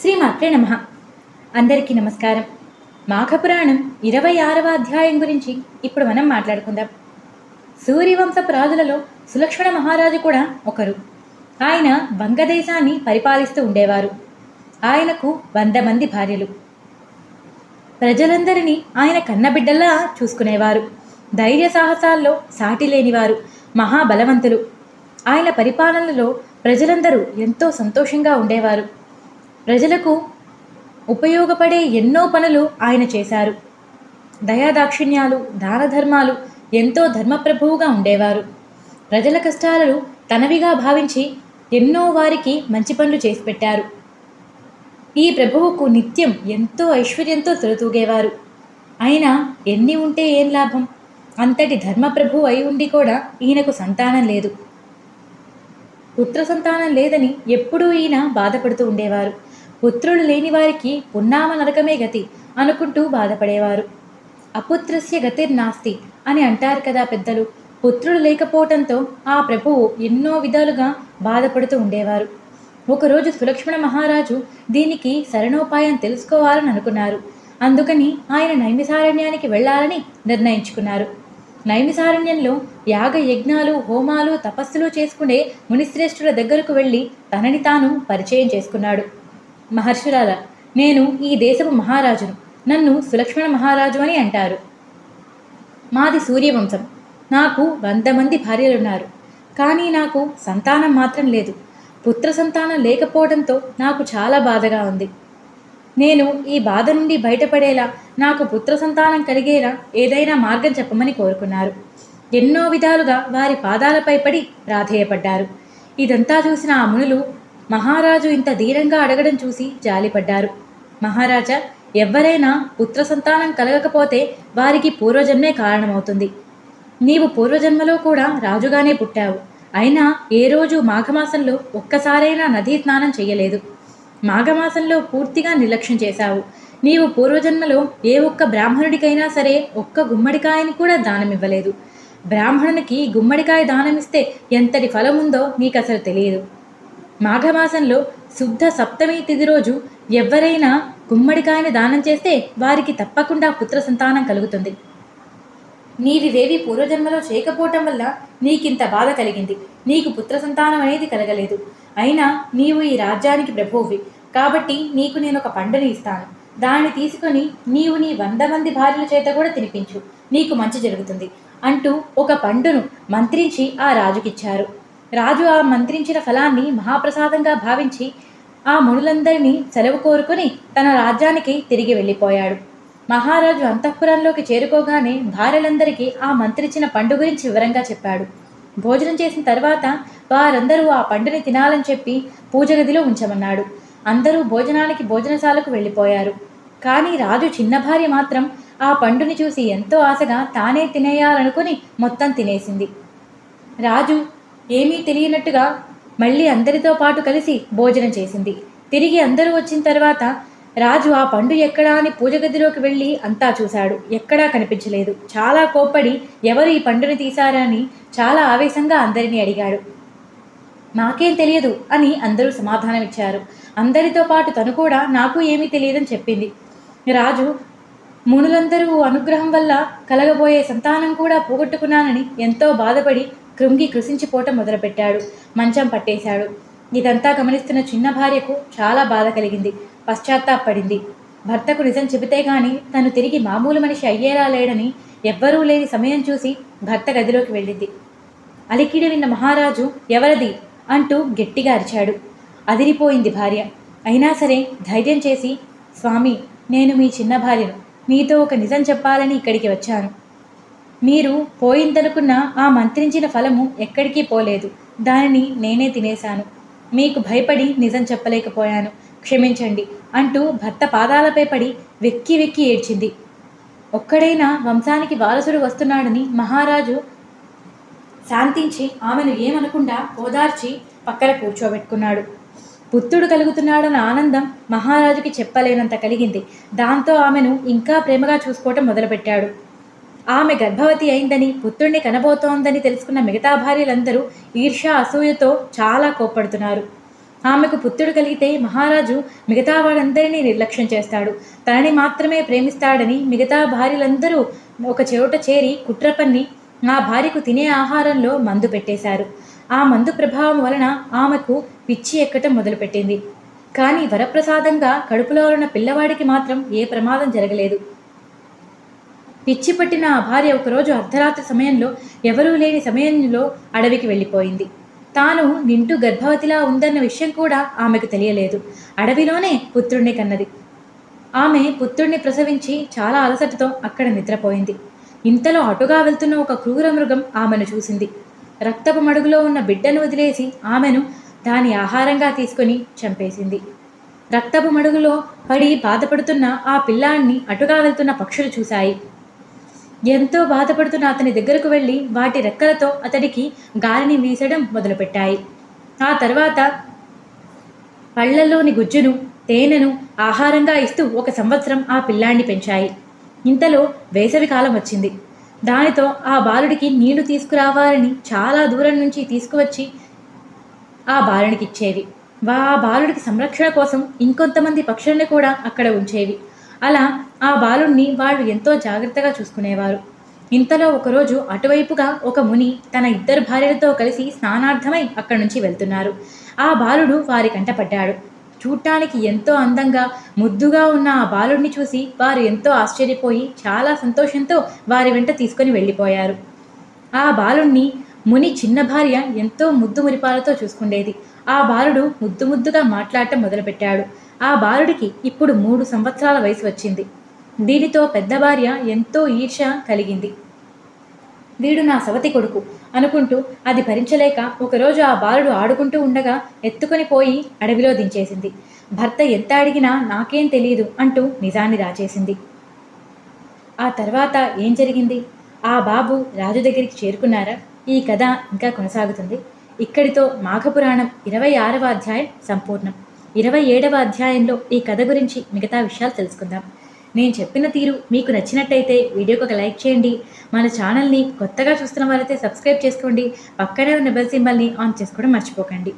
శ్రీమాత్రే నమ. అందరికీ నమస్కారం. మాఘపురాణం ఇరవై ఆరవ అధ్యాయం గురించి ఇప్పుడు మనం మాట్లాడుకుందాం. సూర్యవంశపు రాజులలో సులక్ష్మణ మహారాజు కూడా ఒకరు. ఆయన వంగదేశాన్ని పరిపాలిస్తూ ఉండేవారు. ఆయనకు వంద మంది భార్యలు. ప్రజలందరినీ ఆయన కన్నబిడ్డల్లా చూసుకునేవారు. ధైర్య సాహసాల్లో సాటి లేనివారు మహాబలవంతులు. ఆయన పరిపాలనలో ప్రజలందరూ ఎంతో సంతోషంగా ఉండేవారు. ప్రజలకు ఉపయోగపడే ఎన్నో పనులు ఆయన చేశారు. దయాదాక్షిణ్యాలు దాన ధర్మాలు ఎంతో ధర్మప్రభువుగా ఉండేవారు. ప్రజల కష్టాలను తనవిగా భావించి ఎన్నో వారికి మంచి పనులు చేసి పెట్టారు. ఈ ప్రభువుకు నిత్యం ఎంతో ఐశ్వర్యంతో తొలతూగేవారు. అయినా ఎన్ని ఉంటే ఏం లాభం? అంతటి ధర్మప్రభు అయి ఉండి కూడా ఈయనకు సంతానం లేదు. పుత్ర సంతానం లేదని ఎప్పుడూ ఈయన బాధపడుతూ ఉండేవారు. పుత్రులు లేని వారికి పున్నామ నరకమే గతి అనుకుంటూ బాధపడేవారు. అపుత్రస్య గతిర్నాస్తి అని అంటారు కదా పెద్దలు. పుత్రులు లేకపోవటంతో ఆ ప్రభువు ఎన్నో విధాలుగా బాధపడుతూ ఉండేవారు. ఒకరోజు సులక్ష్మణ మహారాజు దీనికి శరణోపాయం తెలుసుకోవాలని అనుకున్నారు. అందుకని ఆయన నైమిసారణ్యానికి వెళ్ళాలని నిర్ణయించుకున్నారు. నైమిసారణ్యంలో యాగ యజ్ఞాలు హోమాలు తపస్సులు చేసుకునే మునిశ్రేష్ఠుల దగ్గరకు వెళ్ళి తనని తాను పరిచయం చేసుకున్నాడు. మహర్షురాల నేను ఈ దేశపు మహారాజును. నన్ను సులక్ష్మణ మహారాజు అని అంటారు. మాది సూర్యవంశం. నాకు వంద మంది భార్యలున్నారు. కానీ నాకు సంతానం మాత్రం లేదు. పుత్ర సంతానం లేకపోవడంతో నాకు చాలా బాధగా ఉంది. నేను ఈ బాధ నుండి బయటపడేలా నాకు పుత్ర సంతానం కలిగేలా ఏదైనా మార్గం చెప్పమని కోరుకున్నారు. ఎన్నో విధాలుగా వారి పాదాలపై పడి ప్రాధేయపడ్డారు ఇదంతా చూసిన ఆ మునులు మహారాజు ఇంత ధీరంగా అడగడం చూసి జాలిపడ్డారు. మహారాజా ఎవరైనా పుత్ర సంతానం కలగకపోతే వారికి పూర్వజన్మే కారణమవుతుంది. నీవు పూర్వజన్మలో కూడా రాజుగానే పుట్టావు. అయినా ఏ రోజు మాఘమాసంలో ఒక్కసారైనా నదీ స్నానం చేయలేదు మాఘమాసంలో పూర్తిగా నిర్లక్ష్యం చేశావు. నీవు పూర్వజన్మలో ఏ ఒక్క బ్రాహ్మణుడికైనా సరే ఒక్క గుమ్మడికాయని కూడా దానం ఇవ్వలేదు బ్రాహ్మణునికి గుమ్మడికాయ దానమిస్తే ఎంతటి ఫలం ఉందో నీకు అసలు తెలియదు. మాఘమాసంలో శుద్ధ సప్తమి తిథి రోజు ఎవరైనా గుమ్మడికాయని దానం చేస్తే వారికి తప్పకుండా పుత్ర సంతానం కలుగుతుంది. నీవివేవి పూర్వజన్మలో చేయకపోవటం వల్ల నీకింత బాధ కలిగింది. నీకు పుత్ర సంతానం అనేది కలగలేదు. అయినా నీవు ఈ రాజ్యానికి ప్రభువువి. కాబట్టి నీకు నేను ఒక పండుని ఇస్తాను. దాన్ని తీసుకొని నీవు నీ వంద మంది భార్యల చేత కూడా తినిపించు. నీకు మంచి జరుగుతుంది. అంటూ ఒక పండును మంత్రించి ఆ రాజుకిచ్చారు. రాజు ఆ మంత్రించిన ఫలాన్ని మహాప్రసాదంగా భావించి ఆ మునులందరినీ సెలవు కోరుకుని తన రాజ్యానికి తిరిగి వెళ్ళిపోయాడు. మహారాజు అంతఃపురంలోకి చేరుకోగానే భార్యలందరికీ ఆ మంత్రిచ్చిన పండు గురించి వివరంగా చెప్పాడు. భోజనం చేసిన తర్వాత వారందరూ ఆ పండుని తినాలని చెప్పి పూజ గదిలో ఉంచమన్నాడు. అందరూ భోజనానికి భోజనశాలకు వెళ్ళిపోయారు. కానీ రాజు చిన్న భార్య మాత్రం ఆ పండుని చూసి ఎంతో ఆశగా తానే తినేయాలనుకుని మొత్తం తినేసింది. రాజు ఏమీ తెలియనట్టుగా మళ్ళీ అందరితో పాటు కలిసి భోజనం చేసింది. తిరిగి అందరూ వచ్చిన తర్వాత రాజు ఆ పండు ఎక్కడా అని పూజ గదిలోకి వెళ్ళి అంతా చూశాడు. ఎక్కడా కనిపించలేదు. చాలా కోప్పడి ఎవరు ఈ పండుని తీశారా అని చాలా ఆవేశంగా అందరినీ అడిగాడు. నాకేం తెలియదు అని అందరూ సమాధానం ఇచ్చారు అందరితో పాటు తను కూడా నాకు ఏమీ తెలియదని చెప్పింది. రాజు మునులందరూ అనుగ్రహం వల్ల కలగబోయే సంతానం కూడా పోగొట్టుకున్నానని ఎంతో బాధపడి కృంగి కృషించిపోవటం మొదలుపెట్టాడు. మంచం పట్టేశాడు. ఇదంతా గమనిస్తున్న చిన్న భార్యకు చాలా బాధ కలిగింది. పశ్చాత్తాపడింది. భర్తకు నిజం చెబితే గాని తను తిరిగి మామూలు మనిషి అయ్యేలా లేడని ఎవ్వరూ లేని సమయం చూసి భర్త గదిలోకి వెళ్ళింది. అలికిడి విన్న మహారాజు ఎవరది? అంటూ గట్టిగా అరిచాడు. అదిరిపోయింది భార్య. అయినా సరే ధైర్యం చేసి స్వామి నేను మీ చిన్న భార్యను. మీతో ఒక నిజం చెప్పాలని ఇక్కడికి వచ్చాను. మీరు పోయిందనుకున్న ఆ మంత్రించిన ఫలము ఎక్కడికి పోలేదు. దానిని నేనే తినేశాను. మీకు భయపడి నిజం చెప్పలేకపోయాను. క్షమించండి అంటూ భర్త పాదాలపై పడి వెక్కి వెక్కి ఏడ్చింది. ఒక్కడైనా వంశానికి వారసుడు వస్తున్నాడని మహారాజు శాంతించి ఆమెను ఏమనకుండా ఓదార్చి పక్కన కూర్చోబెట్టుకున్నాడు. పుత్రుడు కలుగుతున్నాడన్న ఆనందం మహారాజుకి చెప్పలేనంత కలిగింది. దాంతో ఆమెను ఇంకా ప్రేమగా చూసుకోవటం మొదలుపెట్టాడు. ఆమె గర్భవతి అయిందని పుత్రుణ్ణి కనబోతోందని తెలుసుకున్న మిగతా భార్యలందరూ ఈర్ష్య అసూయతో చాలా కోప్పడుతున్నారు. ఆమెకు పుత్రుడు కలిగితే మహారాజు మిగతా వాడందరినీ నిర్లక్ష్యం చేస్తాడు. తనని మాత్రమే ప్రేమిస్తాడని మిగతా భార్యలందరూ ఒక చోట చేరి కుట్రపన్ని ఆ భార్యకు తినే ఆహారంలో మందు పెట్టేశారు. ఆ మందు ప్రభావం వలన ఆమెకు పిచ్చి ఎక్కటం మొదలుపెట్టింది. కానీ వరప్రసాదంగా కడుపులో ఉన్న పిల్లవాడికి మాత్రం ఏ ప్రమాదం జరగలేదు. పిచ్చి పట్టిన ఆ భార్య ఒకరోజు అర్ధరాత్రి సమయంలో ఎవరూ లేని సమయంలో అడవికి వెళ్ళిపోయింది. తాను నింటూ గర్భవతిలా ఉందన్న విషయం కూడా ఆమెకు తెలియలేదు. అడవిలోనే పుత్రుణ్ణి కన్నది. ఆమె పుత్రుణ్ణి ప్రసవించి చాలా అలసటతో అక్కడ నిద్రపోయింది. ఇంతలో అటుగా వెళ్తున్న ఒక క్రూర మృగం ఆమెను చూసింది. రక్తపు మడుగులో ఉన్న బిడ్డను వదిలేసి ఆమెను దాని ఆహారంగా తీసుకొని చంపేసింది. రక్తపు మడుగులో పడి బాధపడుతున్న ఆ పిల్లాన్ని అటుగా వెళ్తున్న పక్షులు చూశాయి. ఎంతో బాధపడుతున్న అతని దగ్గరకు వెళ్ళి వాటి రెక్కలతో అతడికి గాలిని వీసడం మొదలుపెట్టాయి. ఆ తర్వాత పళ్ళల్లోని గుజ్జును తేనెను ఆహారంగా ఇస్తూ ఒక సంవత్సరం ఆ పిల్లాన్ని పెంచాయి. ఇంతలో వేసవి కాలం వచ్చింది. దానితో ఆ బాలుడికి నీళ్ళు తీసుకురావాలని చాలా దూరం నుంచి తీసుకువచ్చి ఆ బాలునికి ఇచ్చేవి. వా ఆ బాలుడికి సంరక్షణ కోసం ఇంకొంతమంది పక్షుల్ని కూడా అక్కడ ఉంచేవి. అలా ఆ బాలుణ్ణి వాళ్ళు ఎంతో జాగ్రత్తగా చూసుకునేవారు. ఇంతలో ఒకరోజు అటువైపుగా ఒక ముని తన ఇద్దరు భార్యలతో కలిసి స్నానార్థమై అక్కడి నుంచి వెళ్తున్నారు. ఆ బాలుడు వారి కంటపడ్డాడు చూడటానికి ఎంతో అందంగా ముద్దుగా ఉన్న ఆ బాలుడిని చూసి వారు ఎంతో ఆశ్చర్యపోయి చాలా సంతోషంతో వారి వెంట తీసుకొని వెళ్ళిపోయారు. ఆ బాలుణ్ణి ముని చిన్న భార్య ఎంతో ముద్దు మురిపాలతో చూసుకుండేది. ఆ బాలుడు ముద్దు ముద్దుగా మాట్లాడటం మొదలుపెట్టాడు. ఆ బాలుడికి ఇప్పుడు మూడు సంవత్సరాల వయసు వచ్చింది. దీనితో పెద్ద భార్య ఎంతో ఈర్ష కలిగింది. వీడు నా సవతి కొడుకు అనుకుంటూ అది భరించలేక ఒకరోజు ఆ బాలుడు ఆడుకుంటూ ఉండగా ఎత్తుకొని పోయి అడవిలో దించేసింది. భర్త ఎంత అడిగినా నాకేం తెలియదు అంటూ నిజాన్ని రాచేసింది. ఆ తర్వాత ఏం జరిగింది? ఆ బాబు రాజు దగ్గరికి చేరుకున్నారా? ఈ కథ ఇంకా కొనసాగుతుంది. ఇక్కడితో మాఘపురాణం ఇరవై ఆరవ అధ్యాయం సంపూర్ణం. ఇరవై ఏడవ అధ్యాయంలో ఈ కథ గురించి మిగతా విషయాలు తెలుసుకుందాం. నేను చెప్పిన తీరు మీకు నచ్చినట్టయితే వీడియోకి ఒక లైక్ చేయండి. మన ఛానల్ని కొత్తగా చూస్తున్న వాళ్ళైతే సబ్స్క్రైబ్ చేసుకోండి. పక్కనే ఉన్న బెల్ సింబల్ని ఆన్ చేసుకోవడం మర్చిపోకండి.